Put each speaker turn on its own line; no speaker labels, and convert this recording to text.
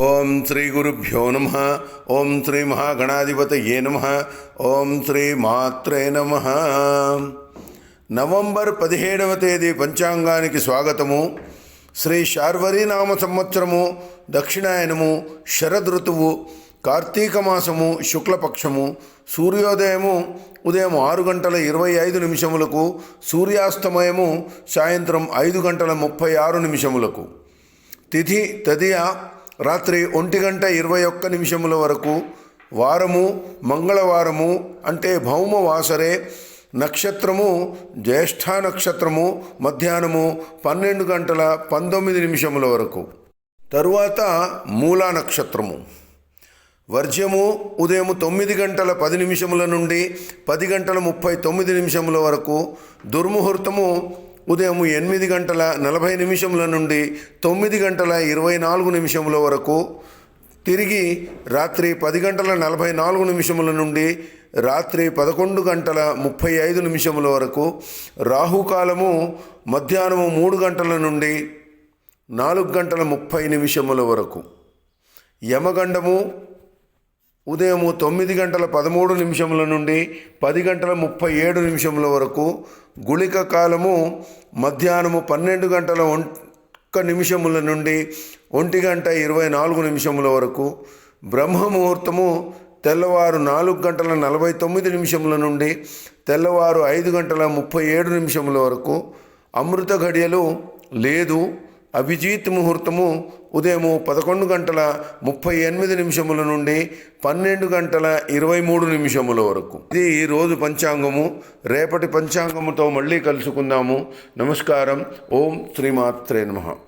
ఓం శ్రీ గురుభ్యో నమ. ఓం శ్రీ మహాగణాధిపతయే నమ. ఓం శ్రీ మాత్రే నమ. నవంబర్ పదిహేడవ తేదీ పంచాంగానికి స్వాగతము. శ్రీ శార్వరి నామ సంవత్సరము దక్షిణాయనము శరదృతువు కార్తీక మాసము శుక్లపక్షము సూర్యోదయము ఉదయం ఆరు గంటల ఇరవై ఐదు నిమిషములకు సూర్యాస్తమయము సాయంత్రం ఐదు గంటల ముప్పై ఆరు నిమిషములకు. తిథి తదియ రాత్రి ఒంటి గంట ఇరవై ఒక్క నిమిషముల వరకు వారము మంగళవారము అంటే భౌమ వాసరే నక్షత్రము జ్యేష్ఠ నక్షత్రము మధ్యాహ్నము పన్నెండు గంటల పంతొమ్మిది నిమిషముల వరకు. తరువాత మూలా నక్షత్రము. వర్జ్యము ఉదయం తొమ్మిది గంటల పది నిమిషముల నుండి పది గంటల ముప్పై తొమ్మిది నిమిషముల వరకు. దుర్ముహూర్తము ఉదయం ఎనిమిది గంటల నలభై నిమిషముల నుండి తొమ్మిది గంటల ఇరవై నాలుగు నిమిషముల వరకు తిరిగి రాత్రి పది గంటల నలభై నాలుగు నిమిషముల నుండి రాత్రి పదకొండు గంటల ముప్పై ఐదు నిమిషముల వరకు రాహుకాలము మధ్యాహ్నము మూడు గంటల నుండి నాలుగు గంటల ముప్పై నిమిషముల వరకు యమగండము ఉదయము తొమ్మిది గంటల పదమూడు నిమిషముల నుండి పది గంటల ముప్పై ఏడు నిమిషముల వరకు గుళిక కాలము మధ్యాహ్నము పన్నెండు గంటల ఒక్క నిమిషముల నుండి ఒంటి గంట ఇరవై నాలుగు నిమిషముల వరకు బ్రహ్మముహూర్తము తెల్లవారు నాలుగు గంటల నలభై తొమ్మిది నిమిషముల నుండి తెల్లవారు ఐదు గంటల ముప్పై ఏడు నిమిషముల వరకు అమృత ఘడియలు లేదు అభిజిత్ ముహూర్తము ఉదయము పదకొండు గంటల ముప్పై ఎనిమిది నిమిషముల నుండి పన్నెండు గంటల ఇరవై మూడు నిమిషముల వరకు. ఇది ఈ రోజు పంచాంగము. రేపటి పంచాంగముతో మళ్ళీ కలుసుకుందాము. నమస్కారం. ఓం శ్రీమాత్రే నమః.